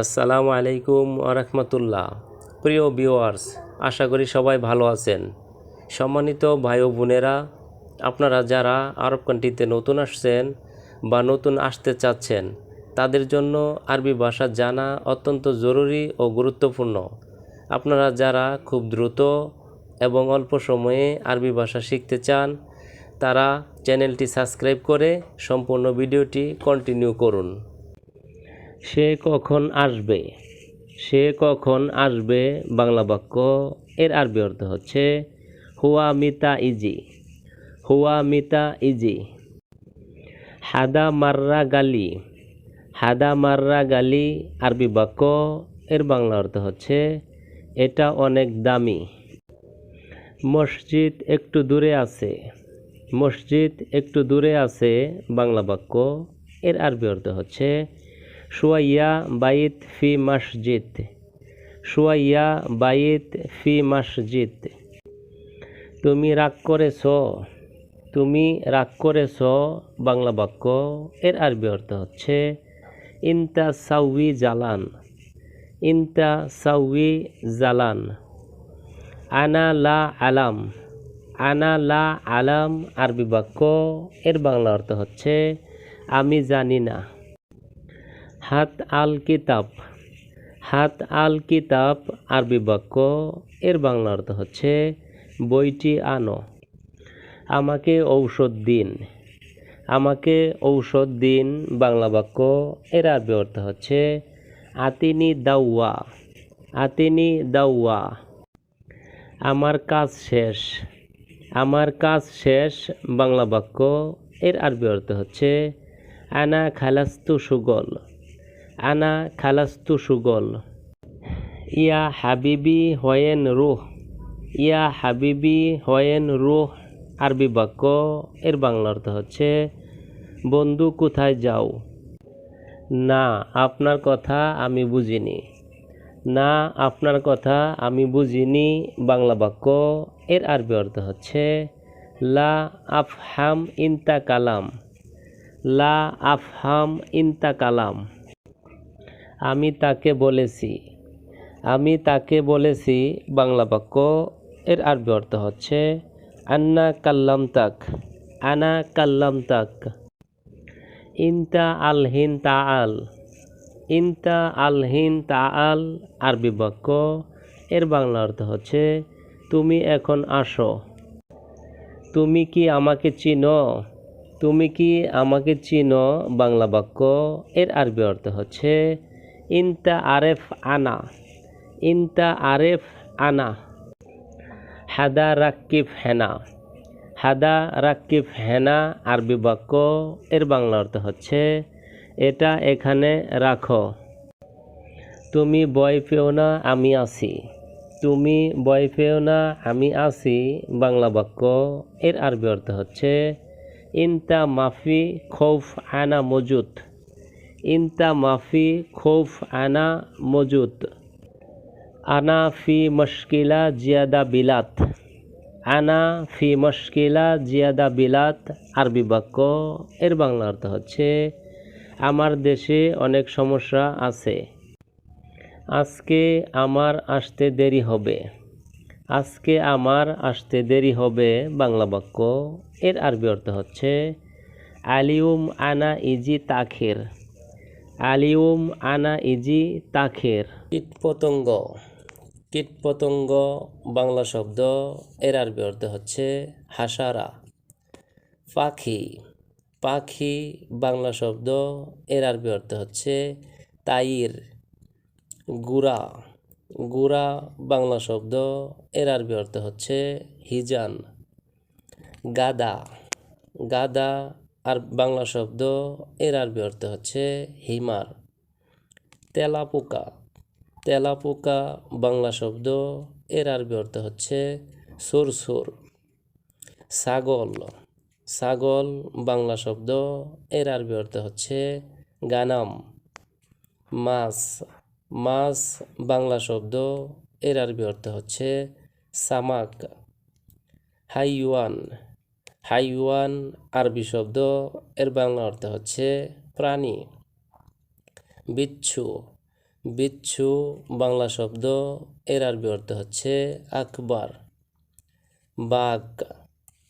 আসসালামু আলাইকুম আরহামতুল্লাহ প্রিয় ভিউয়ার্স, আশা করি সবাই ভালো আছেন। সম্মানিত ভাই ও বোনেরা, আপনারা যারা আরব কান্ট্রিতে নতুন আসছেন বা নতুন আসতে চাচ্ছেন, তাদের জন্য আরবি ভাষা জানা অত্যন্ত জরুরি ও গুরুত্বপূর্ণ। আপনারা যারা খুব দ্রুত এবং অল্প সময়ে আরবি ভাষা শিখতে চান, তারা চ্যানেলটি সাবস্ক্রাইব করে সম্পূর্ণ ভিডিওটি কন্টিনিউ করুন। সে কখন আসবে? সে কখন আসবে? বাংলা বাক্য এর আরবি অর্থ হচ্ছে, হুয়া মিতা ইজি। হুয়া মিতা ইজি। হাদা মাররা গালি। হাদা মাররা গালি। আরবি বাক্য এর বাংলা অর্থ হচ্ছে, এটা অনেক দামি। মসজিদ একটু দূরে আছে। মসজিদ একটু দূরে আছে। বাংলা বাক্য এর আরবি অর্থ হচ্ছে শুয়াইয়া বাইত ফি মসজিদ। শুয়াইয়া বাইত ফি মসজিদ। তুমি রাগ করেছ, তুমি রাগ করেছ, বাংলা বাক্য এর আরবি অর্থ হচ্ছে, ইনতা সাউই জালান। ইনতা সাউই জালান। আনা লা আলাম। আনা লা আলাম আরবি বাক্য এর বাংলা অর্থ হচ্ছে, আমি জানি না। হাত আল কিতাব। হাত আল কিতাব আরবি বাক্য, এর বাংলা অর্থ হচ্ছে, বইটি আনো। আমাকে ঔষধ দিন। আমাকে ঔষধ দিন, বাংলা বাক্য, এর আরবি অর্থ হচ্ছে, আতিনি দাউয়া আতিনি দাউয়া আমার কাজ শেষ। আমার কাজ শেষ, বাংলা বাক্য, এর আরবি অর্থ হচ্ছে, আনা খালাস্তু সুগল। আনা খালাস্তু সুগল। ইয়া হাবিবি হয়েন রুহ, ইয়া হাবিবি হয়েন রুহ, আরবি বাক্য এর বাংলা অর্থ হচ্ছে, বন্ধু কোথায় যাও? না, আপনার কথা আমি বুঝিনি। না, আপনার কথা আমি বুঝিনি, বাংলা বাক্য এর আরবি অর্থ হচ্ছে, লা আফহাম ইনতা কালাম। লা আফহাম ইনতা কালাম। আমি তাকে বলেছি। আমি তাকে বলেছি, বাংলা বাক্য, এর আরবি অর্থ হচ্ছে, আন্না কাল্লাম তাক আনা কাল্লাম তাক ইনতা আলহিন তা আল ইনতা আলহিন তা আল আরবি বাক্য, এর বাংলা অর্থ হচ্ছে, তুমি এখন আসো। তুমি কি আমাকে চিনো? তুমি কি আমাকে চিনো? বাংলা বাক্য, এর আরবি অর্থ হচ্ছে ইনতা আরেফ আনা, ইনতা আরেফ আনা। হাদা রাক্কিফ হেনা, হাদা রাক্কিফ হেনা আরবি বাক্য, এর বাংলা অর্থ হচ্ছে, এটা এখানে রাখো। তুমি বয় পেও না, আমি আছি। তুমি বয় পেও না, আমি আছি। বাংলা বাক্য, এর আরবি অর্থ হচ্ছে, ইনতা মাফি খৌফ আনা মজুদ। ইনতা মাফি খৌফ আনা মজুদ। আনা ফি মশকিলা জিয়াদা বিলাত। আনা ফি মশকিলা জিয়াদা বিলাত। আরবি বাক্য, এর বাংলা অর্থ হচ্ছে, আমার দেশে অনেক সমস্যা আছে। আজকে আমার আসতে দেরি হবে। আজকে আমার আসতে দেরি হবে। বাংলা বাক্য, এর আরবি অর্থ হচ্ছে, আলিউম আনা ইজি তাখের। আলিউম আনা ইজি তাখের। কীট পতঙ্গ কীট পতঙ্গ বাংলা শব্দ, এর আরবি অর্থ হচ্ছে হাসারা। পাখি। পাখি বাংলা শব্দ, এর আরবি অর্থ হচ্ছে তাইর। গুড়া। গুড়া বাংলা শব্দ, এর আরবি অর্থ হচ্ছে হিজান। গাদা। গাদা আর বাংলা শব্দ এর আরবি অর্থ হচ্ছে হিমার। তেলাপোকা। তেলাপোকা বাংলা শব্দ এর আরবি অর্থ হচ্ছে সুরসুর ছাগল ছাগল বাংলা শব্দ এর আরবি অর্থ হচ্ছে গানাম। মাছ। মাছ বাংলা শব্দ এর আরবি অর্থ হচ্ছে সামাক। হাইওয়ান। হাইওয়ান আরবি শব্দ, এর বাংলা অর্থ হচ্ছে প্রাণী। বিচ্ছু। বিচ্ছু বাংলা শব্দ, এর আরবি অর্থ হচ্ছে আকবর। বাঘ।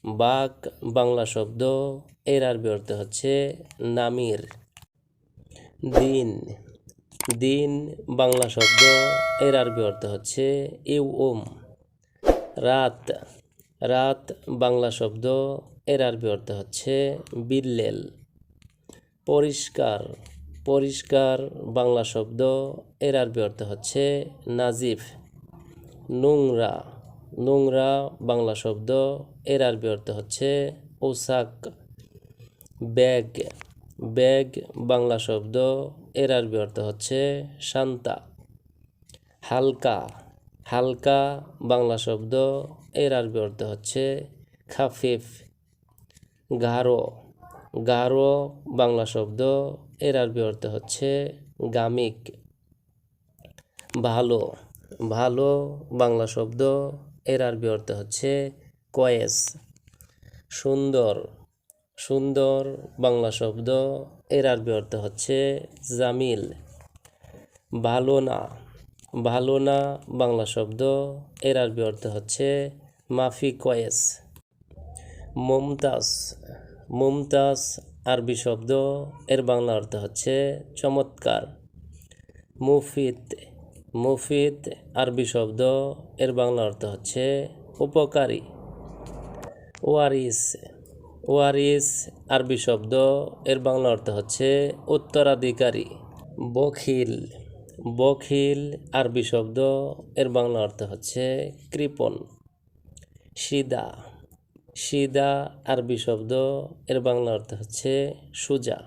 বাঘ বাংলা শব্দ, এর আরবি অর্থ হচ্ছে নামির। দিন। দিন বাংলা শব্দ, এর আরবি অর্থ হচ্ছে ইউম। রাত। রাত, বাংলা শব্দ, এর আরবি অর্থ হচ্ছে বিল্লেল। পরিষ্কার পরিষ্কার, বাংলা শব্দ, এর আরবি অর্থ হচ্ছে নাজিফ। নোংরা নোংরা, বাংলা শব্দ, এর আরবি অর্থ হচ্ছে পোশাক ব্যাগ ব্যাগ, বাংলা শব্দ, এর আরবি অর্থ হচ্ছে শান্তা। হালকা হালকা বাংলা শব্দ, এর আরবি অর্থ হচ্ছে খাফিফ, গাঢ়। গাঢ় বাংলা শব্দ, এর আরবি অর্থ হচ্ছে গামিক। ভালো ভালো বাংলা শব্দ, এর আরবি অর্থ হচ্ছে কয়েস। সুন্দর সুন্দর বাংলা শব্দ, এর আরবি অর্থ হচ্ছে জামিল। ভালো না ভালো না বাংলা শব্দ? এর আরবি অর্থ হচ্ছে মাফি কয়েস। মুমতাজ। মুমতাজ আরবি শব্দ, এর বাংলা অর্থ হচ্ছে চমৎকার। মুফিদ মুফিদ আরবি শব্দ, এর বাংলা অর্থ হচ্ছে উপকারী। ওয়ারিস। ওয়ারিস আরবি শব্দ, এর বাংলা অর্থ হচ্ছে উত্তরাধিকারী। বখিল। বখিল আরবি শব্দ, এর বাংলা অর্থ হচ্ছে কৃপণ। সিদা সিদা আরবি শব্দ, এর বাংলা অর্থ হচ্ছে সুজা।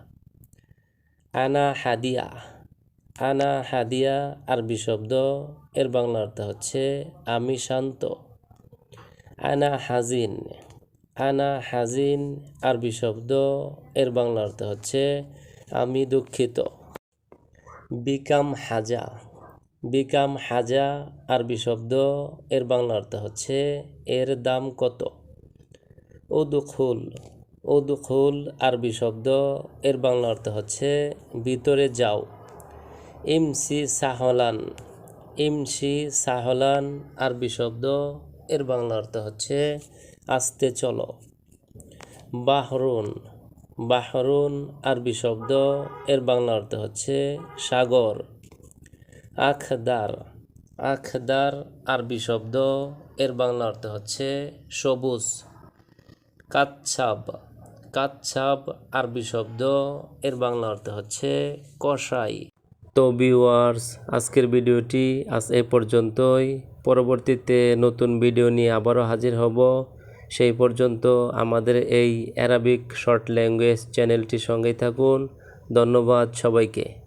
আনা হাদিয়া আনা হাদিয়া আরবি শব্দ, এর বাংলা অর্থ হচ্ছে আমি শান্ত। আনা হাজিন আনা হাজিন আরবি শব্দ, এর বাংলা অর্থ হচ্ছে আমি দুঃখিত। বিকাম হাজা। বিকাম হাজা আরবি শব্দ, এর বাংলা অর্থ হচ্ছে, এর দাম কত? উদুখুল। উদুখুল আরবি শব্দ, এর বাংলা অর্থ হচ্ছে, ভিতরে যাও। ইমসি সাহলান। ইমসি সাহলান আরবি শব্দ, এর বাংলা অর্থ হচ্ছে, আস্তে চলো। বাহরুন। বাহরুন, আরবি শব্দ, এর বাংলা অর্থ হচ্ছে সাগর। আখদার আখদার, আরবি শব্দ, এর বাংলা অর্থ হচ্ছে সবুজ। কাচ্ছাব কাচ্ছাব আরবি শব্দ, এর বাংলা অর্থ হচ্ছে কষাই তো ভিউয়ার্স আজকের ভিডিওটি আজ এ পর্যন্তই। পরবর্তীতে নতুন ভিডিও নিয়ে আবারও হাজির হব। সেই পর্যন্ত আমাদের এই অ্যারাবিক শর্ট ল্যাঙ্গুয়েজ চ্যানেলটির সঙ্গেই থাকুন। ধন্যবাদ সবাইকে।